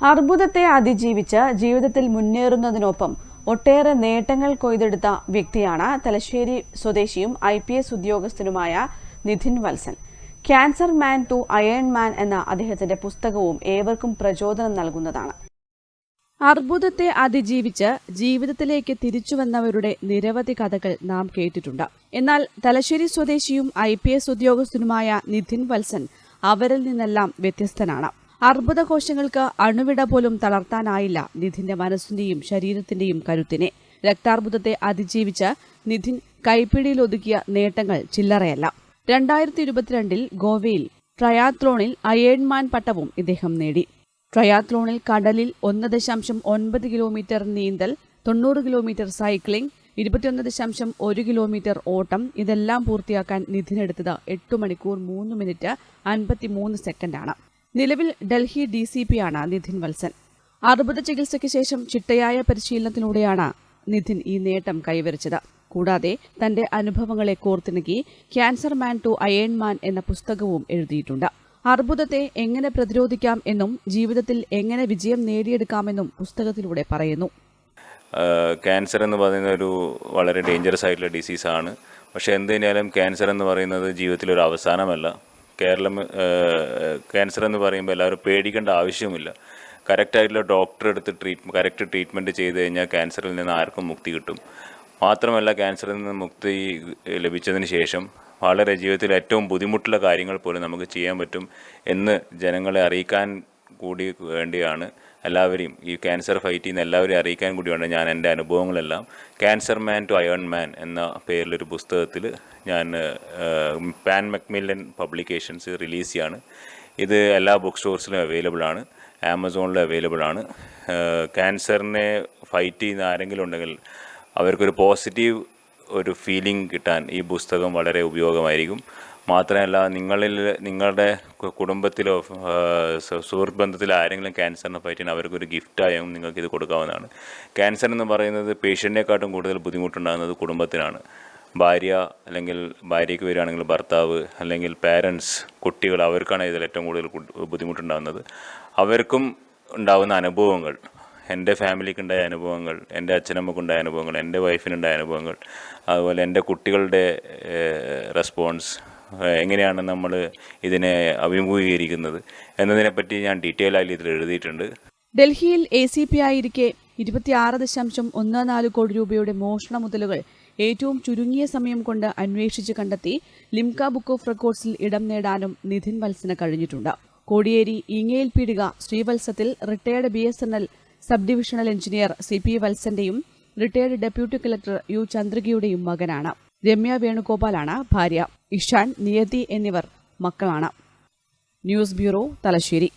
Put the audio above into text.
അർബുദത്തെ അതിജീവിച്ച് ജീവിതത്തിൽ മുന്നേറുന്നതിനൊപ്പം ഒട്ടേറെ നേട്ടങ്ങൾ കൊയ്തെടുത്ത വ്യക്തിയാണ് തലശ്ശേരി സ്വദേശിയും I P S ഉദ്യോഗസ്ഥനുമായ Nidhin Valsan. Cancer man to iron man എന്ന അദ്ദേഹത്തിന്റെ പുസ്തകവും ഏവർക്കും പ്രചോദനം നൽകുന്നതാണ്. അർബുദത്തെ അതിജീവിച്ച് ജീവിതത്തിലേക്ക് തിരിച്ചുവന്നവരുടെ നിരവധി കഥകൾ നാം കേട്ടിട്ടുണ്ട്. എന്നാൽ തലശ്ശേരി സ്വദേശിയും ഐ പി എസ് ഉദ്യോഗസ്ഥനുമായ നിധിൻ വത്സൻ അവരിൽ നിന്നെല്ലാം വ്യത്യസ്തനാണ്. അർബുദകോശങ്ങൾക്ക് അണുവിട പോലും തളർത്താനായില്ല നിധിന്റെ മനസ്സിന്റെയും ശരീരത്തിന്റെയും കരുത്തിനെ. രക്താർബുദത്തെ അതിജീവിച്ച് നിധിൻ കൈപ്പിടിയിലൊതുക്കിയ നേട്ടങ്ങൾ ചില്ലറയല്ല. രണ്ടായിരത്തി ഇരുപത്തിരണ്ടിൽ ഗോവയിൽ ട്രയാത്ലോണിൽ അയേൺമാൻ പട്ടവും ഇദ്ദേഹം നേടി. ട്രയാത്ലോണിൽ കടലിൽ ഒന്ന് ദശാംശം ഒൻപത് കിലോമീറ്റർ നീന്തൽ തൊണ്ണൂറ് കിലോമീറ്റർ സൈക്ലിംഗ് ഇരുപത്തിയൊന്ന് ദശാംശം ഒരു കിലോമീറ്റർ ഓട്ടം ഇതെല്ലാം പൂർത്തിയാക്കാൻ നിധിനെടുത്തത് എട്ട് മണിക്കൂർ മൂന്ന് മിനിറ്റ് അൻപത്തിമൂന്ന് സെക്കൻഡാണ്. നിലവിൽ ഡൽഹി ഡി സി പി ആണ് നിധിൻ വത്സൻ. അർബുദ ചികിത്സയ്ക്ക് ശേഷം ചിട്ടയായ പരിശീലനത്തിലൂടെയാണ് നിധിൻ ഈ നേട്ടം കൈവരിച്ചത്. കൂടാതെ തന്റെ അനുഭവങ്ങളെ കോർത്തിണക്കി cancer man to iron man എന്ന പുസ്തകവും എഴുതിയിട്ടുണ്ട്. അർബുദത്തെ എങ്ങനെ പ്രതിരോധിക്കാം എന്നും ജീവിതത്തിൽ എങ്ങനെ വിജയം നേടിയെടുക്കാമെന്നും പുസ്തകത്തിലൂടെ പറയുന്നു. ക്യാൻസർ എന്ന് പറയുന്ന ഒരു വളരെ ഡേഞ്ചറസ് ആയിട്ടുള്ള ഡിസീസാണ് പക്ഷേ എന്ത് കഴിഞ്ഞാലും ക്യാൻസർ എന്ന് പറയുന്നത് ജീവിതത്തിലൊരു അവസാനമല്ല. കേരളം ക്യാൻസർ എന്ന് പറയുമ്പോൾ എല്ലാവരും പേടിക്കേണ്ട ആവശ്യവുമില്ല. കറക്റ്റായിട്ടുള്ള ഡോക്ടർ എടുത്ത് ട്രീറ്റ് കറക്റ്റ് ട്രീറ്റ്മെന്റ് ചെയ്ത് കഴിഞ്ഞാൽ ക്യാൻസറിൽ നിന്ന് ആർക്കും മുക്തി കിട്ടും. മാത്രമല്ല ക്യാൻസറിൽ നിന്ന് മുക്തി ലഭിച്ചതിന് ശേഷം വളരെ ജീവിതത്തിൽ ഏറ്റവും ബുദ്ധിമുട്ടുള്ള കാര്യങ്ങൾ പോലും നമുക്ക് ചെയ്യാൻ പറ്റും എന്ന് ജനങ്ങളെ അറിയിക്കാൻ കൂടി വേണ്ടിയാണ് എല്ലാവരെയും ഈ ക്യാൻസർ ഫൈറ്റ് ചെയ്യുന്ന എല്ലാവരെയും അറിയിക്കാൻ കൂടിയാണ് ഞാൻ എന്റെ അനുഭവങ്ങളെല്ലാം. Cancer man to iron man എന്ന പേരിലൊരു പുസ്തകത്തിൽ ഞാൻ പാൻ മക്മില്ലൻ പബ്ലിക്കേഷൻസ് റിലീസ് ചെയ്യാണ്. ഇത് എല്ലാ ബുക്ക് സ്റ്റോർസിലും അവൈലബിൾ ആണ് ആമസോണിൽ അവൈലബിൾ ആണ്. ക്യാൻസറിനെ ഫൈറ്റ് ചെയ്യുന്ന ആരെങ്കിലും ഉണ്ടെങ്കിൽ അവർക്കൊരു പോസിറ്റീവ് ഒരു ഫീലിംഗ് കിട്ടാൻ ഈ പുസ്തകം വളരെ ഉപയോഗമായിരിക്കും. മാത്രമല്ല നിങ്ങളിൽ നിങ്ങളുടെ കുടുംബത്തിലോ സുഹൃത്ത് ബന്ധത്തിലോ ആരെങ്കിലും ക്യാൻസറിനെ ചെയ്യുന്ന അവർക്കൊരു ഗിഫ്റ്റായും നിങ്ങൾക്ക് ഇത് കൊടുക്കാവുന്നതാണ്. ക്യാൻസർ എന്ന് പറയുന്നത് പേഷ്യന്റിനെക്കാട്ടും കൂടുതൽ ബുദ്ധിമുട്ടുണ്ടാകുന്നത് കുടുംബത്തിനാണ്. ഭാര്യ അല്ലെങ്കിൽ ഭാര്യയ്ക്ക് വരികയാണെങ്കിൽ ഭർത്താവ് അല്ലെങ്കിൽ പാരൻസ് കുട്ടികൾ അവർക്കാണ് ഇതിൽ ഏറ്റവും കൂടുതൽ ബുദ്ധിമുട്ടുണ്ടാകുന്നത്. അവർക്കും ഉണ്ടാകുന്ന അനുഭവങ്ങൾ എന്റെ ഫാമിലിക്കുണ്ടായ അനുഭവങ്ങൾ എന്റെ അച്ഛനമ്മക്കുണ്ടായ അനുഭവങ്ങൾ എന്റെ വൈഫിനുണ്ടായ അനുഭവങ്ങൾ അതുപോലെ എന്റെ കുട്ടികളുടെ റെസ്പോൺസ് എങ്ങനെയാണ് നമ്മൾ ഇതിനെ അഭിമുഖീകരിക്കുന്നത് എന്നതിനെപ്പറ്റി ഞാൻ ഡീറ്റെയിൽ ആയി ഇതിൽ എഴുതിയിട്ടുണ്ട്. ഡൽഹിയിൽ എ സി പി ആയിരിക്കെ ഇരുപത്തിയാറ് ദശാംശം ഒന്ന് നാല് കോടി രൂപയുടെ മോഷണ മുതലുകൾ ഏറ്റവും ചുരുങ്ങിയ സമയം കൊണ്ട് അന്വേഷിച്ച് കണ്ടെത്തി ലിംക ബുക്ക് ഓഫ് റെക്കോർഡ്സിൽ ഇടം നേടാനും നിധിൻ വത്സന് കഴിഞ്ഞിട്ടുണ്ട്. കോടിയേരി ഇങ്ങയിൽ പീടിക ശ്രീവത്സത്തിൽ retired B S N L sub divisional engineer C P വത്സന്റെയും retired deputy collector U ചന്ദ്രികയുടെയും മകനാണ്. രമ്യ വേണുഗോപാലാണ് ഭാര്യ. ഇഷാൻ നിയതി എന്നിവർ മക്കളാണ്. News bureau Thalassery.